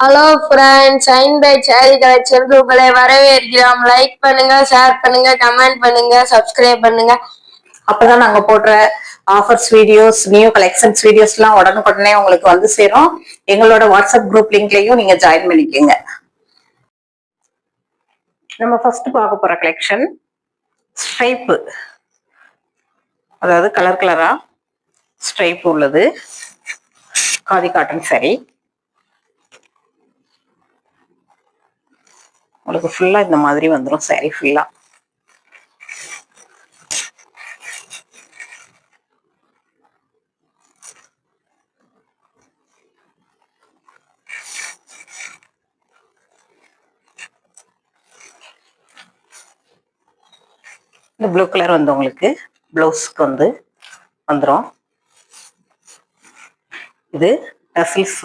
Hello friends shine by saree collection உங்களை வரவேற்கிறோம். Like பண்ணுங்க ஷேர் பண்ணுங்க கமெண்ட் பண்ணுங்க சப்ஸ்கிரைப் பண்ணுங்க. அப்பதான் நாங்க போடுற offers videos new collections videos எல்லாம் உடனுக்குடனே உங்களுக்கு வந்து சேரும். எங்களோட வாட்ஸ்அப் குரூப் லிங்க்லயும் நீங்க ஜாயின் பண்ணிக்கோங்க. நம்ம ஃபர்ஸ்ட் பார்க்க போற கலெக்ஷன் ஸ்ட்ரைப்பு அதாவது கலர் கலரா ஸ்ட்ரைப் உள்ளது. காதி காட்டன் சரி உங்களுக்கு ஃபுல்லா இந்த மாதிரி வந்துடும் சாரி ஃபுல்லா இந்த ப்ளூ கலர் வந்து உங்களுக்கு ப்ளவுஸ்க்கு வந்து வந்துடும் இது டசில்ஸ்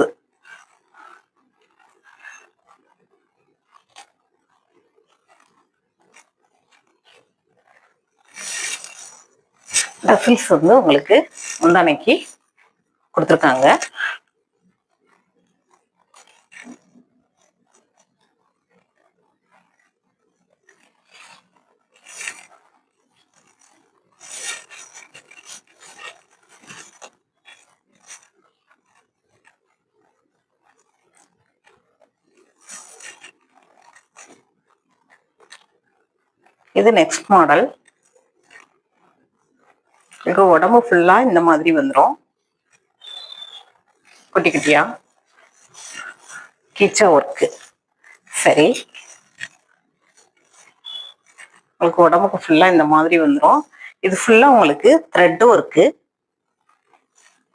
டசில்ஸ் வந்து உங்களுக்கு முந்தானைக்கு கொடுத்துருக்காங்க. இது நெக்ஸ்ட் மாடல் உங்களுக்கு உடம்பு ஃபுல்லா இந்த மாதிரி வந்துடும் குட்டி குட்டியா? கிச்சா ஒர்க்கு சரி. உங்களுக்கு உடம்புக்கு ஃபுல்லா இந்த மாதிரி வந்துடும் இது ஃபுல்லா உங்களுக்கு த்ரெட் ஒர்க்கு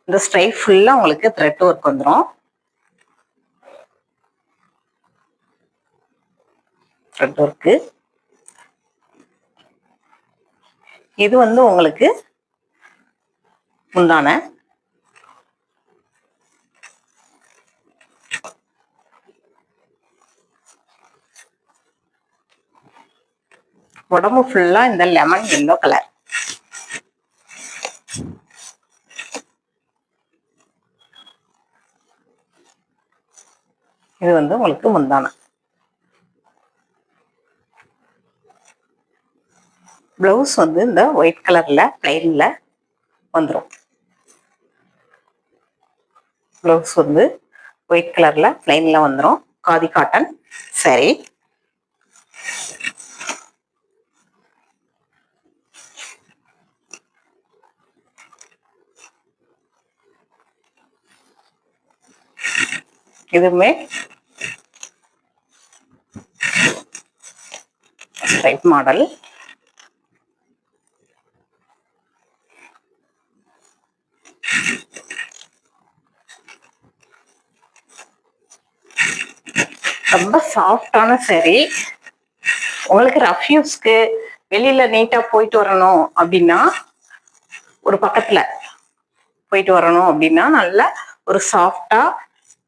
இந்த ஸ்ட்ரைப் ஃபுல்லா உங்களுக்கு த்ரெட் ஒர்க் வந்துடும் த்ரெட் ஒர்க்கு இது வந்து உங்களுக்கு உண்டான உடம்பு ஃபுல்லா இந்த லெமன் எல்லோ கலர் இது வந்து உங்களுக்கு முந்தானம் பிளவுஸ் வந்து இந்த ஒயிட் கலர்ல பிளைன்ல வந்துடும் ப்ளவுஸ் வந்து ஒயிட் கலரில் பிளைன்ல வந்துடும் காதி காட்டன் சரி இதுவுமே டைப் மாடல் ரொம்ப சாஃப்டான சரி உங்களுக்கு ரஃப் யூஸ்க்கு வெளியில நீட்டா போயிட்டு வரணும் அப்படின்னா ஒரு பக்கத்துல போயிட்டு வரணும் அப்படின்னா நல்ல ஒரு சாஃப்டா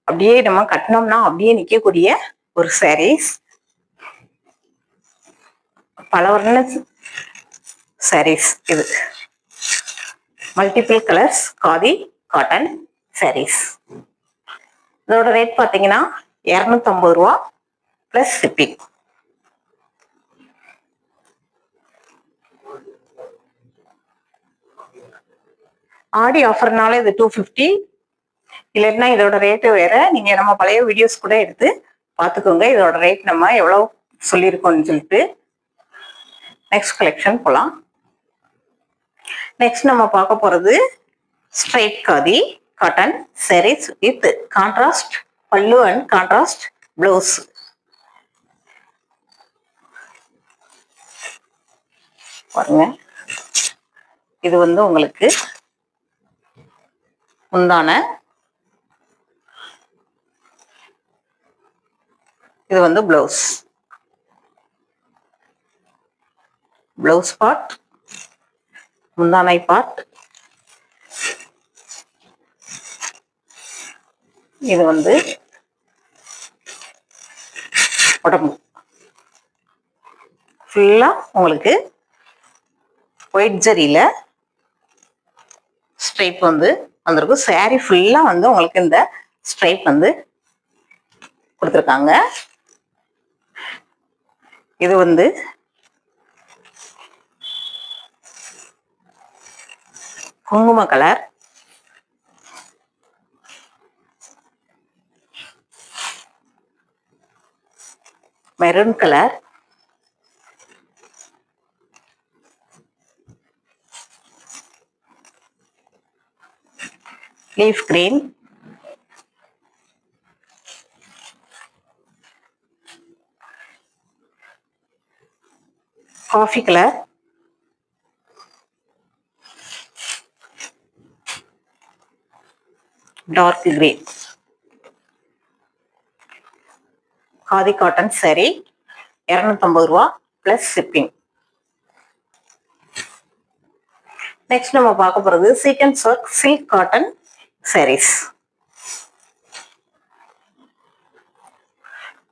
அப்படியே நம்ம கட்டினோம்னா அப்படியே நிக்கக்கூடிய ஒரு சாரீஸ் பல வர்ண சாரீஸ் இது. Multiple colours khadi cotton sarees இதோட ரேட் பார்த்தீங்கன்னா இரநூத்தம்பது ரூபா ப்ளஸ் ஷிப்பிங் ஆடி ஆஃபர்னால இது டூ ஃபிஃப்டி இல்லைன்னா இதோட ரேட்டு வேற. நீங்க நம்ம பழைய வீடியோஸ் கூட எடுத்து பார்த்துக்கோங்க. இதோட ரேட் நம்ம எவ்வளோ சொல்லியிருக்கோம்னு சொல்லிட்டு நெக்ஸ்ட் கலெக்ஷன் போகலாம் நெக்ஸ்ட் நம்ம பார்க்க போறது straight khadi cotton sarees with contrast பல்லு அண்ட் கான்ட்ராஸ்ட் பிளவுஸ் பாருங்க. இது வந்து உங்களுக்கு முந்தான. இது வந்து பிளவுஸ் பிளவுஸ் பார்ட் முந்தானை பார்ட் இது வந்து உடம்பு. ஃபுல்லா உங்களுக்கு ஒயிட் ஜரியில ஸ்ட்ரைப் வந்து வந்திருக்கும். Saree ஃபுல்லா வந்து உங்களுக்கு இந்த ஸ்ட்ரைப் வந்து கொடுத்துருக்காங்க. இது வந்து குங்கும colour maroon colour leaf green coffee colour dark green khadi cotton சரி இரநூத்தம்பது ரூபா ப்ளஸ் ஷிப்பிங் நெக்ஸ்ட் நம்ம பார்க்க போறது sequins work silk cotton sarees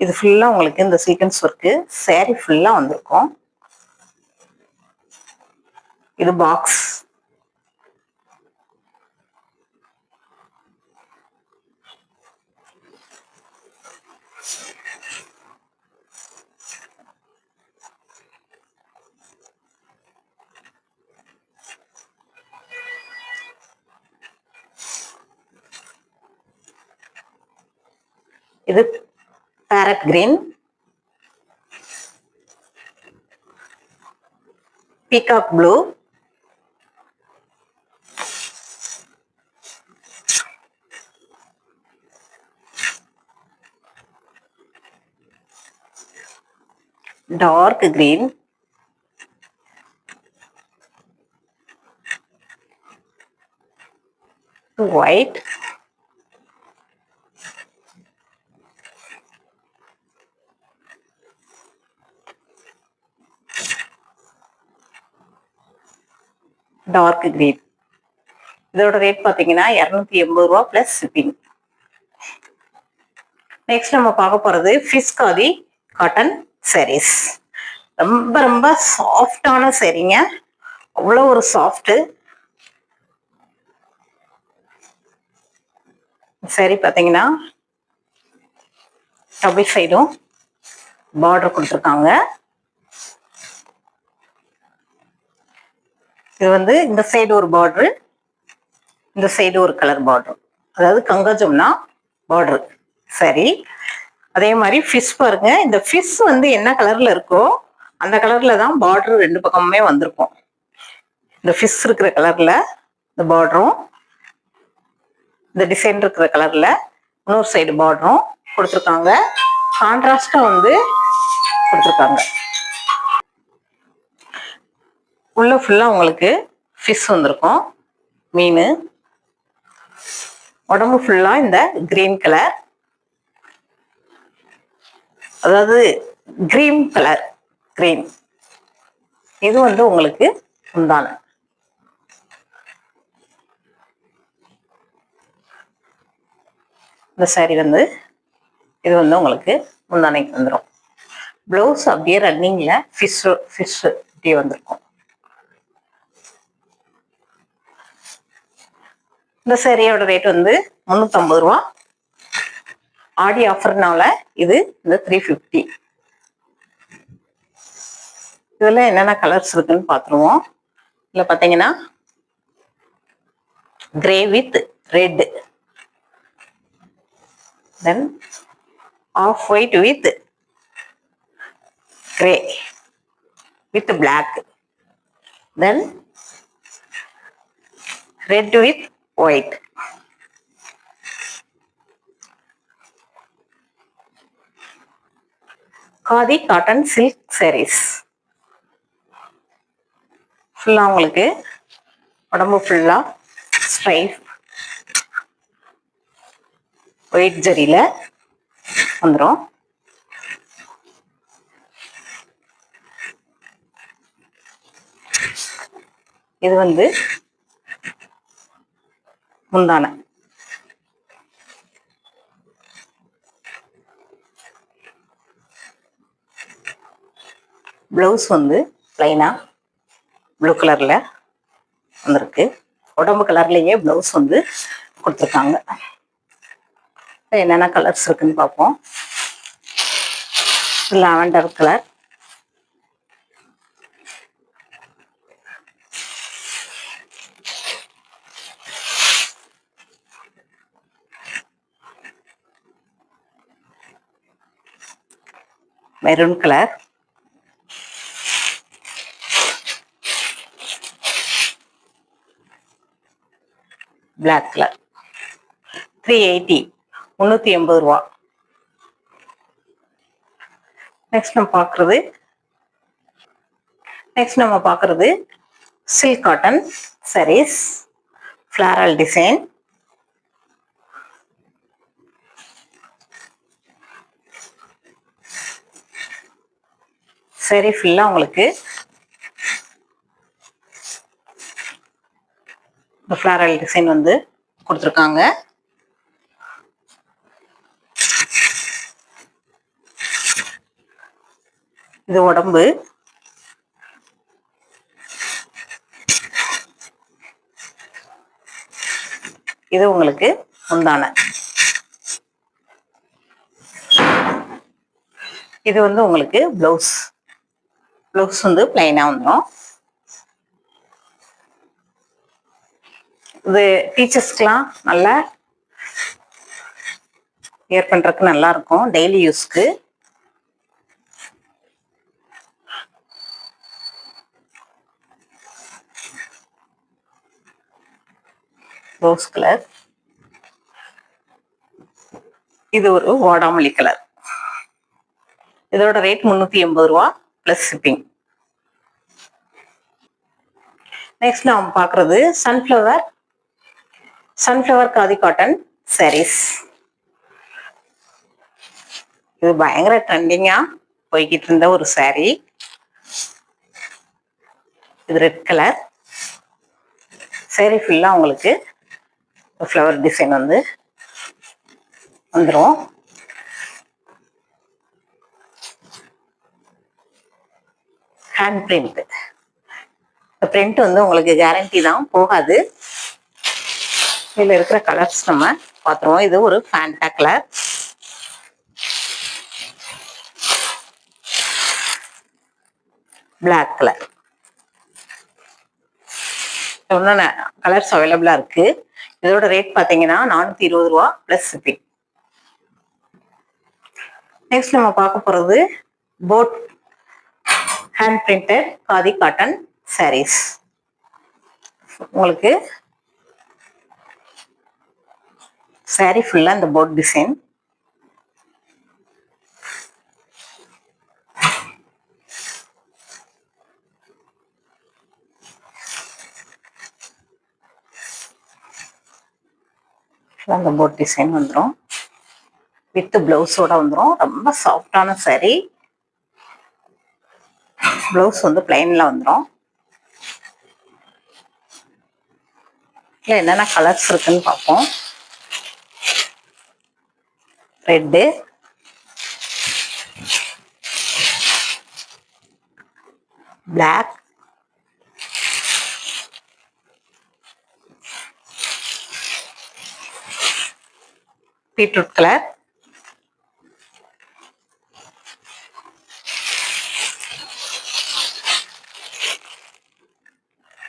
இது ஃபுல்லா உங்களுக்கு இந்த சீக்வன்ஸ் ஒர்க்கு saree ஃபுல்லா வந்திருக்கும். இது பாக்ஸ் இது parrot green peacock blue dark green white dark green இதோட ரேட் பார்த்தீங்கன்னா இரநூத்தி எண்பது ரூபா ப்ளஸ் ஷிப்பிங் நெக்ஸ்ட் நம்ம பார்க்க போகிறது ஃபிஸ்காதி காட்டன் சேரீஸ் ரொம்ப ரொம்ப சாஃப்டான சரிங்க அவ்வளோ ஒரு சாஃப்ட்டு சரி பார்த்தீங்கன்னா டபுள் சைடும் பார்டர் கொடுத்துருக்காங்க. இது வந்து இந்த சைடு ஒரு பார்டரு இந்த சைடு ஒரு கலர் பார்டர் அதாவது கங்கஜம்னா பார்டர் சரி. அதே மாதிரி ஃபிஷ் பாருங்க. இந்த ஃபிஷ் வந்து என்ன கலர்ல இருக்கோ அந்த கலர்ல தான் பார்டர் ரெண்டு பக்கமுமே வந்திருக்கும். இந்த ஃபிஷ் இருக்கிற கலர்ல இந்த பார்டரும் இந்த டிசைன் இருக்கிற கலர்ல இன்னொரு சைடு பார்டரும் கொடுத்துருக்காங்க. கான்ட்ராஸ்டா வந்து கொடுத்துருக்காங்க. உள்ளே ஃபுல்லாக உங்களுக்கு ஃபிஷ் வந்திருக்கும். மீன். உடம்பு ஃபுல்லாக இந்த க்ரீன் கலர் அதாவது க்ரீன் கலர் கிரீன் இது வந்து உங்களுக்கு உண்டான. இந்த சாரி வந்து இது வந்து உங்களுக்கு முந்தானைக்கு வந்துடும் ப்ளவுஸ் அப்படியே ரன்னிங்கில் ஃபிஷ்ஷு ஃபிஷ்ஷு இப்படி வந்திருக்கும். இந்த சேரீயோட ரேட் வந்து முந்நூற்றம்பது ரூபா. ஆடி ஆஃபர்னால இது இந்த த்ரீ ஃபிஃப்டி இதில் என்னென்ன கலர்ஸ் இருக்குன்னு பார்த்துருவோம் இதில் பார்த்தீங்கன்னா grey with red then off white with grey with black then red with white khadi cotton silk sarees ஃபுல்லாக உங்களுக்கு உடம்பு ஃபுல்லாக ஸ்ட்ரைஃப் ஒயிட் ஜரியில் வந்துடும் இது வந்து முந்தான. ப்ளவுஸ் வந்து ப்ளைனா ப்ளூ கலர்ல வந்திருக்கு. உடம்பு கலர்லயே ப்ளவுஸ் வந்து கொடுத்துருக்காங்க. என்னென்ன கலர்ஸ் இருக்குன்னு பார்ப்போம். Lavender colour maroon colour black colour three eighty முந்நூற்றி எண்பது ரூபா. நெக்ஸ்ட் நம்ம பார்க்குறது நெக்ஸ்ட் நம்ம பார்க்குறது silk cotton sarees floral design சரி ஃபுல்லாக உங்களுக்கு இந்த ஃப்ளாரல் டிசைன் வந்து கொடுத்துருக்காங்க. இது உடம்பு. இது உங்களுக்கு உண்டான இது வந்து உங்களுக்கு பிளவுஸ் ப்ளவுஸ் வந்து பிளைனாக வந்துடும் இது டீச்சர்ஸ்க்கெலாம் நல்லா வியர் பண்றதுக்கு நல்லா இருக்கும் டெய்லி யூஸ்க்கு ரோஸ் கலர் இது ஒரு வாடாமல்லி கலர் இதோட ரேட் முந்நூற்றி எண்பது ரூபா ப்ளஸ் ஷிப்பிங் நெக்ஸ்ட் நாம் பார்க்குறது sunflower sunflower khadi cotton sarees இது பயங்கர ட்ரெண்டிங்காக போய்கிட்டு இருந்த ஒரு saree. இது ரெட் கலர் சேரீ ஃபுல்லாக உங்களுக்கு ஃப்ளவர் டிசைன் வந்து வந்துடும் ஹேண்ட் பிரிண்ட்டு இந்த பிரிண்ட் வந்து உங்களுக்கு கேரண்டி தான் போகாது. இதில் இருக்கிற கலர்ஸ் நம்ம பார்த்துருவோம். இது ஒரு ஃபேண்டா கலர் பிளாக் கலர் இன்னும் கலர்ஸ் அவைலபிளா இருக்கு. இதோட ரேட் பார்த்தீங்கன்னா நானூத்தி இருபது ரூபா பிளஸ் ஷிப்பிங் நெக்ஸ்ட் நம்ம பார்க்க போறது boat hand printed khadi cotton sarees உங்களுக்கு saree ஃபுல்லா இந்த போட் டிசைன் அந்த போட் டிசைன் வந்துடும் வித் பிளவுஸோட வந்துடும் ரொம்ப சாஃப்டான saree. பிளவுஸ் வந்து பிளைன்ல வந்துடும் இல்லை என்னென்ன கலர்ஸ் இருக்குன்னு பார்ப்போம். Red black beetroot colour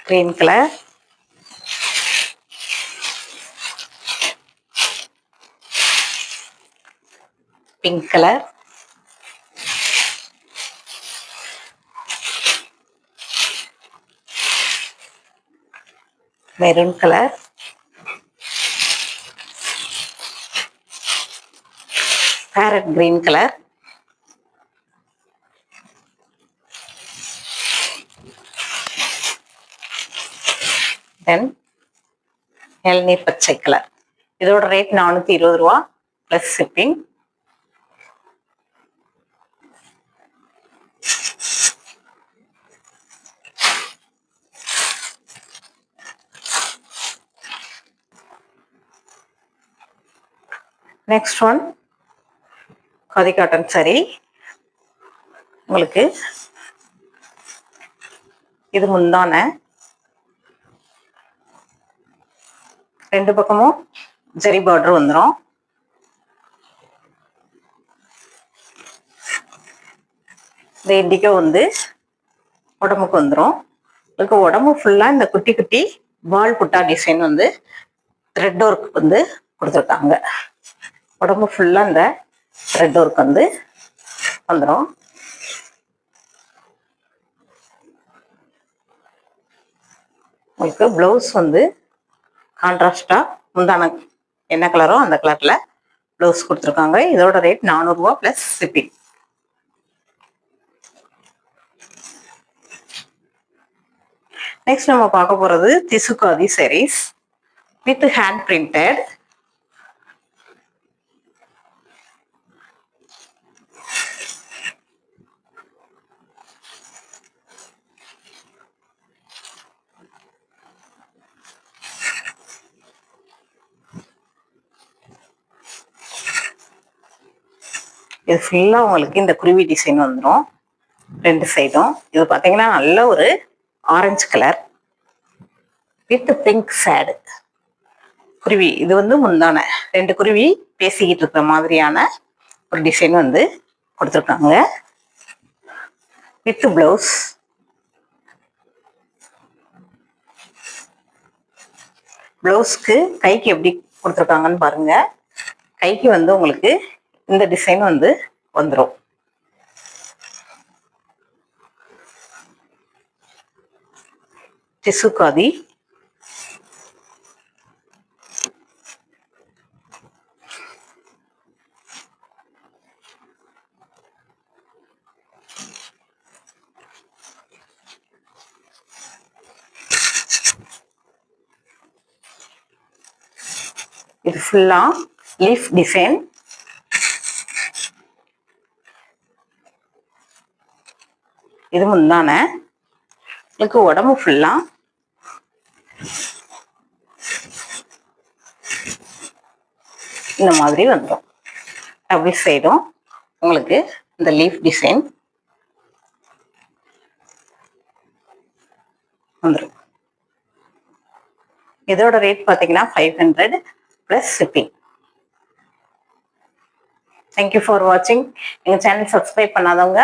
green colour pink colour maroon colour parrot green colour then இளநீர் பச்சை கலர் இதோட ரேட் நானூற்றி இருபது ரூபா plus shipping next one khadi cotton சரி உங்களுக்கு இது முந்தான. ரெண்டு பக்கமும் ஜெரி பார்டர் வந்துடும் இந்த இண்டிகோ வந்து உடம்புக்கு வந்துடும் உங்களுக்கு உடம்பு ஃபுல்லாக இந்த குட்டி குட்டி பால் புட்டா டிசைன் வந்து த்ரெட் ஒர்க் வந்து கொடுத்துருக்காங்க. உடம்பு ஃபுல்லாக அந்த ரெட் ஒர்க் வந்து வந்துடும் உங்களுக்கு ப்ளவுஸ் வந்து கான்ட்ராஸ்டாக முந்தான என்ன கலரோ அந்த கலரில் ப்ளவுஸ் கொடுத்துருக்காங்க. இதோட ரேட் நானூறுரூவா ப்ளஸ் ஷிப்பிங் நெக்ஸ்ட் நம்ம பார்க்க போகிறது திசுகாதி சேரீஸ் வித் ஹேண்ட் பிரிண்டட் இது ஃபுல்லாக உங்களுக்கு இந்த குருவி டிசைன் வந்துடும் ரெண்டு சைடும் இது பார்த்தீங்கன்னா நல்ல ஒரு orange colour with pink shade குருவி இது வந்து முந்தான. ரெண்டு குருவி பேசிக்கிட்டு இருக்கிற மாதிரியான ஒரு டிசைன் வந்து கொடுத்துருக்காங்க. வித் பிளவுஸ் பிளவுஸ்க்கு கைக்கு எப்படி கொடுத்துருக்காங்கன்னு பாருங்க. கைக்கு வந்து உங்களுக்கு இந்த டிசைன் வந்து வந்துடும் காதி. இது ஃபுல்லா லீஃப் டிசைன் இது முந்தான. உங்களுக்கு உடம்பு ஃபுல்லா இந்த மாதிரி வந்துடும் அப்படி சைடும் உங்களுக்கு இந்த லீஃப் டிசைன் வந்துடும் இதோட ரேட் பார்த்தீங்கன்னா five hundred plus shipping thank you for வாட்சிங் எங்கள் சேனல் சப்ஸ்கிரைப் பண்ணாதவங்க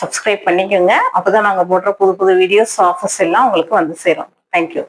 சப்ஸ்கிரைப் பண்ணிக்கோங்க. அப்போ தான் நாங்கள் போடுற புது புது வீடியோஸ் ஆஃபர்ஸ் எல்லாம் உங்களுக்கு வந்து சேரும். தேங்க்யூ